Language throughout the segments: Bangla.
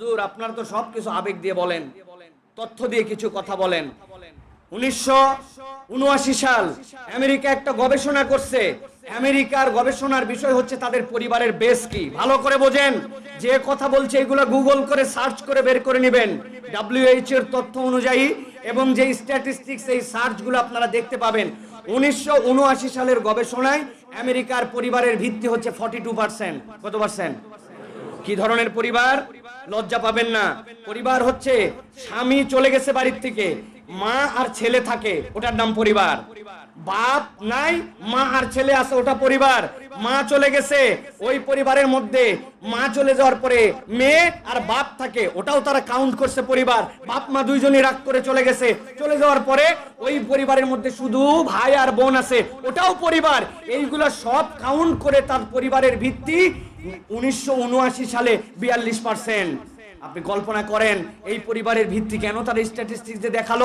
হুজুর, আপনারা তো সব কিছু আবেগ দিয়ে বলেন, তথ্য দিয়ে কিছু কথা বলেন। উনিশশো উনআশি সাল আমেরিকা একটা গবেষণা করছে। আমেরিকার গবেষণার বিষয় হচ্ছে তাদের পরিবারের বেস কি? ভালো করে বোঝেন। যে কথা বলছে এগুলো গুগল করে সার্চ করে বের করে নেবেন। ডাব্লিউএইচ এর তথ্য অনুযায়ী এবং যে স্ট্যাটিস্টিক্স এই সার্চগুলো আপনারা দেখতে পাবেন। উনিশশো উনআশি সালের গবেষণায় আমেরিকার পরিবারের ভিত্তি হচ্ছে ফর্টি কত পার্সেন্ট কি ধরনের পরিবার? লজ্জা পাবেন না। পরিবার হচ্ছে স্বামী চলে গেছে বাড়ির থেকে, মা আর ছেলে থাকে, ওটার নাম পরিবার। বাপ নাই, মা আর ছেলে আছে, ওটা পরিবার। মা চলে গেছে, ওই পরিবারের মধ্যে মা চলে যাওয়ার পরে মেয়ে আর বাপ থাকে, ওটাও তারা কাউন্ট করছে পরিবার। বাপ, মা দুইজনই রাগ করে চলে গেছে। চলে যাওয়ার পরে ওই পরিবারের মধ্যে শুধু ভাই আর বোন আছে, ওটাও পরিবার। এইগুলো সব কাউন্ট করে তার পরিবারের ভিত্তি উনিশশো উনআশি সালে বিয়াল্লিশ পার্সেন্ট আপনি কল্পনা করেন, এই পরিবারের ভিত্তি কেন তার স্ট্যাটিস্টিক্স দেখাল?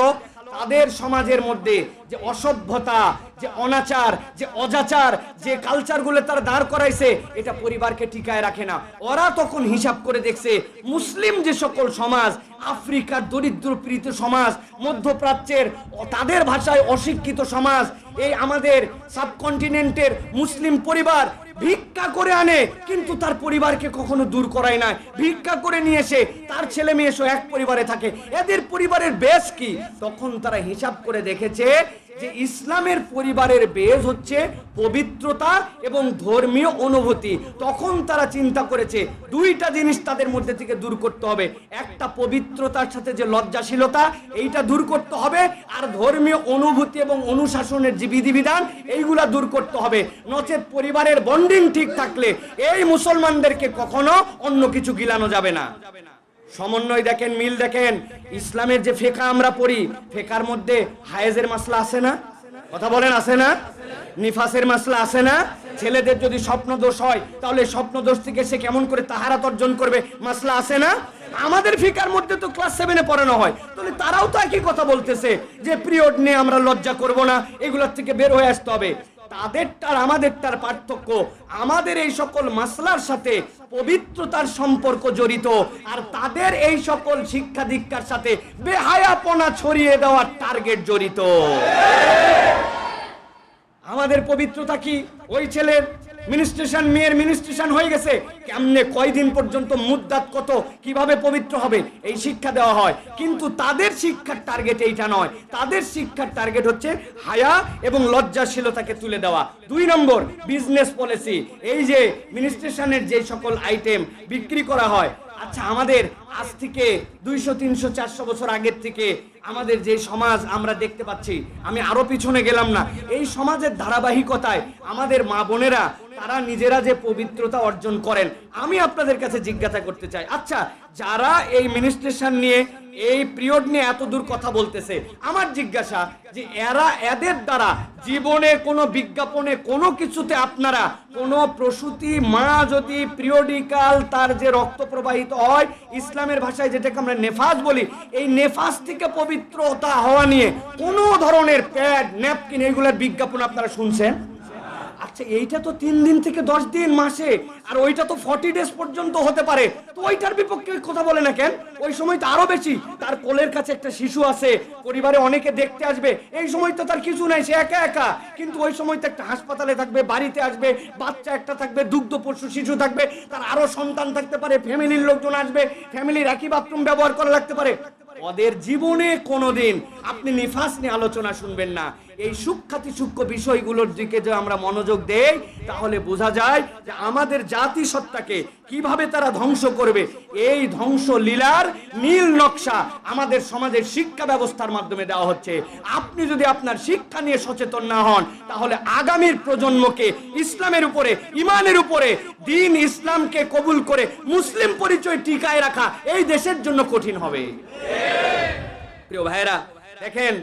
তাদের সমাজের মধ্যে যে অসভ্যতা, যে অনাচার, যে অজাচার, যে কালচারগুলো তারা দাঁড় করাইছে, এটা পরিবারকে টিকায় রাখে না। ওরা তখন হিসাব করে দেখছে, মুসলিম যে সকল সমাজ, আফ্রিকার দরিদ্র পীড়িত সমাজ, মধ্যপ্রাচ্যের তাদের ভাষায় অশিক্ষিত সমাজ, এই আমাদের সাবকন্টিনেন্টের মুসলিম পরিবার ভিক্ষা করে আনে, কিন্তু তার পরিবারকে কখনো দূর করায় না। ভিক্ষা করে নিয়ে এসে তার ছেলে মেয়ে এক পরিবারে থাকে। এদের পরিবারের বেশ কি? তখন তারা হিসাব করে দেখেছে যে ইসলামের পরিবারের বেজ হচ্ছে পবিত্রতা এবং ধর্মীয় অনুভূতি। তখন তারা চিন্তা করেছে, দুইটা জিনিস তাদের মধ্যে থেকে দূর করতে হবে। একটা পবিত্রতার সাথে যে লজ্জাশীলতা, এইটা দূর করতে হবে। আর ধর্মীয় অনুভূতি এবং অনুশাসনের যে বিধিবিধান, এইগুলা দূর করতে হবে। নচেত পরিবারের বন্ডিং ঠিক থাকলে এই মুসলমানদেরকে কখনো অন্য কিছু গিলানো যাবে না। সমন্বয় দেখেন, মিল দেখেন। ইসলামের যে ফেকা আমরা পড়ি, ফেকার মধ্যে হায়েজের মাসলা আছে না? কথা বলেন, আছে না? নিফাসের মাসলা আছে না? ছেলেদের যদি স্বপ্ন দোষ হয়, তাহলে স্বপ্ন দোষ থেকে সে কেমন করে তাহারাত অর্জন করবে? মাসলা আছে না? আমাদের ফিকার মধ্যে তো ক্লাস সেভেনে পড়ানো হয়। তাহলে তারাও তো একই কথা বলতেছে, যে পিরিয়ড নিয়ে আমরা লজ্জা করব না, এগুলোর থেকে বের হয়ে আসতে হবে। তাদেরটার, আমাদেরটার পার্থক্য। আমাদের এই সকল মাসলার সাথে পবিত্রতার সম্পর্ক জড়িত, আর তাদের এই সকল শিক্ষা দীক্ষার সাথে বেহায়াপনা ছড়িয়ে দেওয়ার টার্গেট জড়িত। আমাদের পবিত্রতা কি? ওই ছেলের মিনিস্ট্রেশন মেয়ের মিনিস্ট্রেশন হয়ে গেছে। কেমনে কয়দিন পর্যন্ত মুদ্দাত কত, কীভাবে পবিত্র হবে, এই শিক্ষা দেওয়া হয়। কিন্তু তাদের শিক্ষার টার্গেট এইটা নয়। তাদের শিক্ষার টার্গেট হচ্ছে হায়া এবং লজ্জাশীলতাকে তুলে দেওয়া। দুই নম্বর বিজনেস পলিসি এই যে মিনিস্ট্রেশনের যে সকল আইটেম বিক্রি করা হয় আচ্ছা আমাদের আজ থেকে দুইশো, তিনশো, চারশো বছর আগের থেকে আমাদের যে সমাজ আমরা দেখতে পাচ্ছি, আমি আরও পিছনে গেলাম না। এই সমাজের ধারাবাহিকতায় আমাদের মা বোনেরা, তারা নিজেরা যে পবিত্রতা অর্জন করেন, আমি আপনাদের কাছে জিজ্ঞাসা করতে চাই। আচ্ছা যারা এই মিনিস্ট্রেশন নিয়ে, এই পিরিয়ড নিয়ে এত দূর কথা বলতেছে, আমার জিজ্ঞাসা যে এরা এদের দ্বারা জীবনে কোনো বিজ্ঞাপনে কোনো কিছুতে আপনারা কোনো প্রসূতি মা যদি পিরিয়ডিকাল তার যে রক্ত প্রবাহিত হয় ইসলামের ভাষায় যেটাকে আমরা নেফাজ বলি, এই নেফাজ থেকে পবিত্রতা হওয়া নিয়ে কোনো ধরনের প্যাড, ন্যাপকিন এইগুলোর বিজ্ঞাপন আপনারা শুনছেন? আচ্ছা এইটা তো তিন দিন থেকে দশ দিন, মাসে। আর ওইটা তো ফর্টি ডেজ পর্যন্ত হতে পারে। তো ওইটার বিপক্ষে কথা বলে না কেন? ওই সময় তো আরও বেশি। তার কোলের কাছে একটা শিশু আছে, পরিবারে অনেকে দেখতে আসবে। এই সময় তো তার কিছু নাই, সে একা একা। কিন্তু ওই সময় তো একটা হাসপাতালে থাকবে, বাড়িতে আসবে, বাচ্চা একটা থাকবে, দুগ্ধ পশু শিশু থাকবে, তার আরও সন্তান থাকতে পারে ফ্যামিলির লোকজন আসবে ফ্যামিলির একই বাথরুম ব্যবহার করা লাগতে পারে। ওদের জীবনে কোনোদিন আপনি নিফাস নিয়ে আলোচনা শুনবেন না। এই সূক্ষাতি সূক্ষ্ম বিষয়গুলোর দিকে যে আমরা মনোযোগ দেই, তাহলে বোঝা যায় যে আমাদের জাতি সত্তাকে কীভাবে তারা ধ্বংস করবে? এই ধ্বংস লীলার নীল নকশা আমাদের সমাজের শিক্ষা ব্যবস্থার মাধ্যমে দেওয়া হচ্ছে। আপনি যদি আপনার শিক্ষা নিয়ে সচেতন না হন, তাহলে আগামীর প্রজন্মকে ইসলামের উপরে, ইমানের উপরে, দিন ইসলামকে কবুল করে মুসলিম পরিচয় টিকায় রাখা এই দেশের জন্য কঠিন হবে। প্রিয় ভাইরা দেখেন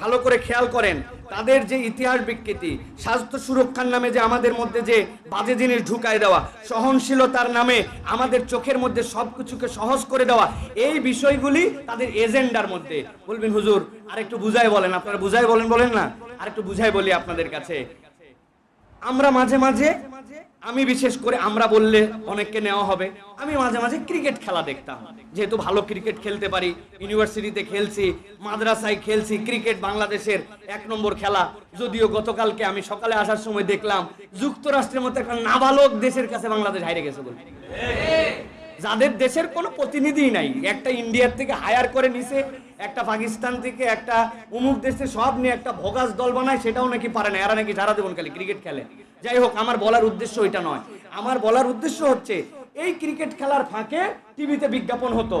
ভালো করে খেয়াল করেন, তাদের যে ইতিহাস বিকৃতি, স্বাস্থ্য সুরক্ষার নামে যে আমাদের মধ্যে যে বাজে জিনিস ঢুকায় দেওয়া, সহনশীলতার নামে আমাদের চোখের মধ্যে সব কিছুকে সহজ করে দেওয়া, এই বিষয়গুলি তাদের এজেন্ডার মধ্যে। বলবেন, হুজুর আর একটু বুঝাই বলেন, আপনারা বুঝাই বলেন বলেন না? আর একটু বুঝাই বলি আপনাদের কাছে। আমরা মাঝে মাঝে, আমি বিশেষ করে আমরা বললে অনেককে নেওয়া হবে, আমি মাঝে মাঝে ক্রিকেট খেলা দেখতাম। যেহেতু ভালো ক্রিকেট খেলতে পারি, ইউনিভার্সিটিতে খেলছি, মাদ্রাসায় খেলছি, ক্রিকেট বাংলাদেশের এক নম্বর খেলা। যদিও গতকালকে আমি সকালে আসার সময় দেখলাম, যুক্তরাষ্ট্রের মতো একটা নাবালক দেশের কাছে বাংলাদেশ হারিয়ে গেছে বলে। যাদের দেশের কোনো প্রতিনিধি নাই, একটা ইন্ডিয়ার থেকে হায়ার করে নিছে একটা পাকিস্তান থেকে একটা অমুক দেশে সব নিয়ে একটা ভগাস দল বানায়, সেটাও নাকি পারে না। এরা নাকি সারা জীবন খালি ক্রিকেট খেলে। যাই হোক, আমার বলার উদ্দেশ্য ওইটা নয়। আমার বলার উদ্দেশ্য হচ্ছে, এই ক্রিকেট খেলার ফাঁকে টিভিতে বিজ্ঞাপন হতো।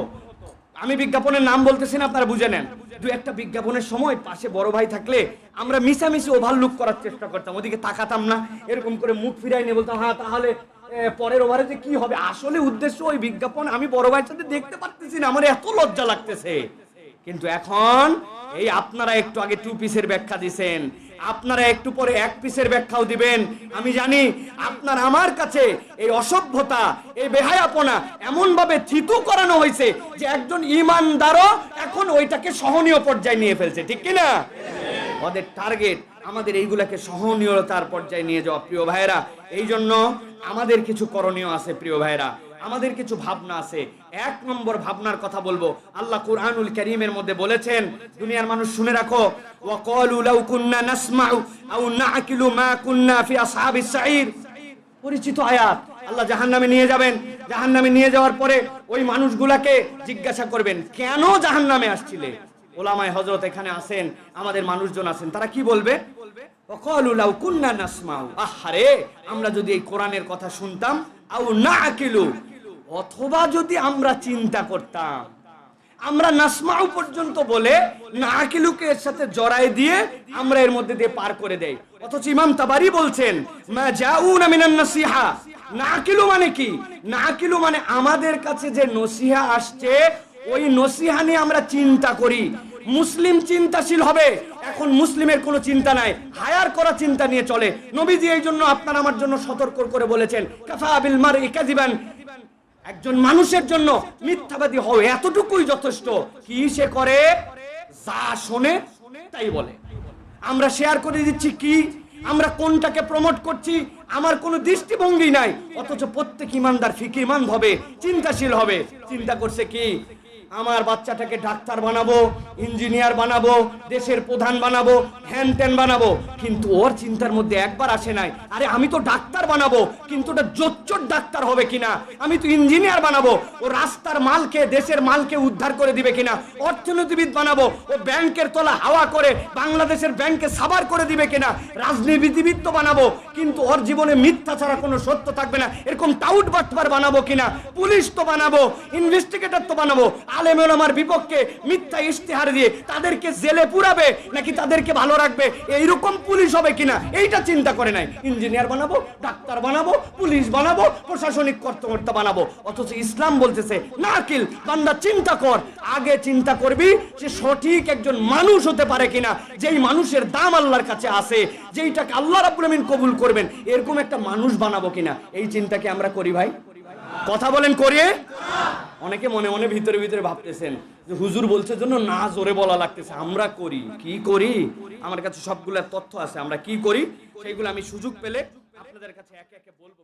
আমি বিজ্ঞাপনের নাম বলতেছি না, আপনারা বুঝে নেন। দু একটা বিজ্ঞাপনের সময় পাশে বড় ভাই থাকলে আমরা মিশামিশি ওভারলুক করার চেষ্টা করতাম। ওদিকে তাকাতাম না, এরকম করে মুখ ফিরাই নিয়ে বলতাম হ্যাঁ তাহলে পরের ওভারে যে কি হবে? আসলে উদ্দেশ্য ওই বিজ্ঞাপন আমি বড় ভাইয়ের সাথে দেখতে পারতেছি না। আমার এত লজ্জা লাগতেছে। কিন্তু এখন এই আপনারা একটু আগে টু পিসের ব্যাখ্যা দিছেন। আপনারা একটু পরে এক পিসের ব্যাখ্যাও দিবেন। আমি জানি আপনার আমার কাছে এই অসভ্যতা, এই বেহায়াপনা এমন ভাবে থিতু করানো হয়েছে যে একজন ইমানদারও এখন ওইটাকে সহনীয় পর্যায়ে নিয়ে ফেলছে। ঠিক কি না ওদের টার্গেট আমাদের এইগুলাকে সহনীয়তার পর্যায়ে নিয়ে যাওয়া, প্রিয় ভাইরা এই জন্য আমাদের কিছু করণীয় আছে, প্রিয় ভাইরা আমাদের কিছু ভাবনা আছে। এক নম্বর ভাবনার কথা বলব। আল্লাহ কুরআনুল কারীমের মধ্যে বলেছেন, দুনিয়ার মানুষ শুনে রাখো, ওয়াকালু লাউ কুন্না নাসমাউ আও নাআকিলু মা কুন্না ফি আসহাবিস সাঈর পরিচিত আয়াত। আল্লাহ জাহান্নামে নিয়ে যাবেন। জাহান্নামে নিয়ে যাওয়ার পরে ওই মানুষগুলাকে জিজ্ঞাসা করবেন, কেন জাহান্নামে আসছিলে? ওলামায় হযরত এখানে আছেন আমাদের মানুষজন আছেন, তারা কি বলবে? ওয়াকালু লাউ কুন্না নাসমাউ। আহারে, আমরা যদি এই কোরআনের কথা শুনতাম, আও নাআকিলু অথবা যদি আমরা চিন্তা করতাম, আমরা নাসমাউ পর্যন্ত বলে নাকিলুকে এর সাথে জড়ায় দিয়ে আমরা এর মধ্যে দিয়ে পার করে দেই। অথচ ইমাম তাবারি বলছেন, মা জাউনা মিনান নাসিহা। নাকিলু মানে কি? নাকিলু মানে আমাদের কাছে যে নসিহা আসছে, ওই নসিহা নিয়ে আমরা চিন্তা করি। মুসলিম চিন্তাশীল হবে, এখন মুসলিমের কোনো চিন্তা নাই। হায়ার করা চিন্তা নিয়ে চলে। নবীজি এই জন্য আপনার আমার জন্য সতর্ক করে বলেছেন, কাফা বিল মার ইকাদিবান একজন মানুষের জন্য মিথ্যাবাদী হও এতটুকুই যথেষ্ট। কি সে করে? যা শোনে, তাই বলে। আমরা শেয়ার করে দিচ্ছি কি? আমরা কোনটাকে প্রমোট করছি? আমার কোনো দৃষ্টিভঙ্গি নাই। অথচ প্রত্যেক ইমানদার ফিকিমান হবে, চিন্তাশীল হবে। চিন্তা করছে কি? আমার বাচ্চাটাকে ডাক্তার বানাবো, ইঞ্জিনিয়ার বানাবো, দেশের প্রধান বানাবো হ্যান ত্যান বানাবো। কিন্তু ওর চিন্তার মধ্যে একবার আসে নাই, আরে আমি তো ডাক্তার বানাবো, কিন্তু ওটা জোচ্চোর ডাক্তার হবে কিনা? আমি তো ইঞ্জিনিয়ার বানাবো, ও রাস্তার মালকে, দেশের মালকে উদ্ধার করে দিবে কিনা? অর্থনীতিবিদ বানাবো, ও ব্যাংকের তলা হাওয়া করে বাংলাদেশের ব্যাংকে সাবার করে দিবে কিনা? রাজনীতিবিদ তো বানাবো, কিন্তু ওর জীবনে মিথ্যা ছাড়া কোনো সত্য থাকবে না। এরকম টাউট বাটপার বানাবো কিনা? পুলিশ তো বানাবো, ইনভেস্টিগেটর তো বানাবো আলেম ওলামার বিপক্ষে মিথ্যা ইশতেহার দিয়ে তাদেরকে জেলে পুরাবে নাকি তাদেরকে ভালো রাখবে? এইরকম পুলিশ হবে কিনা? এইটা চিন্তা করে নাই। ইঞ্জিনিয়ার বানাবো, ডাক্তার বানাবো, পুলিশ বানাবো, প্রশাসনিক কর্মকর্তা বানাবো। অথচ ইসলাম বলতেছে না আকিল বান্দা, চিন্তা কর। আগে চিন্তা করবি সে সঠিক একজন মানুষ হতে পারে কিনা। যেই মানুষের দাম আল্লাহর কাছে আছে, যেইটাকে আল্লাহ রাব্বুল আমিন কবুল করবেন, এরকম একটা মানুষ বানাবো কিনা? এই চিন্তাকে আমরা করি ভাই? কথা বলেন, করিয়ে? অনেকে মনে মনে ভিতরে ভিতরে ভাবতেছেন যে হুজুর বলছে জন্য না জোরে বলা লাগতেছে, আমরা করি। কি করি? আমার কাছে সবগুলো তথ্য আছে, আমরা কি করি? সেইগুলো আমি সুযোগ পেলে আপনাদের কাছে একে একে বলব।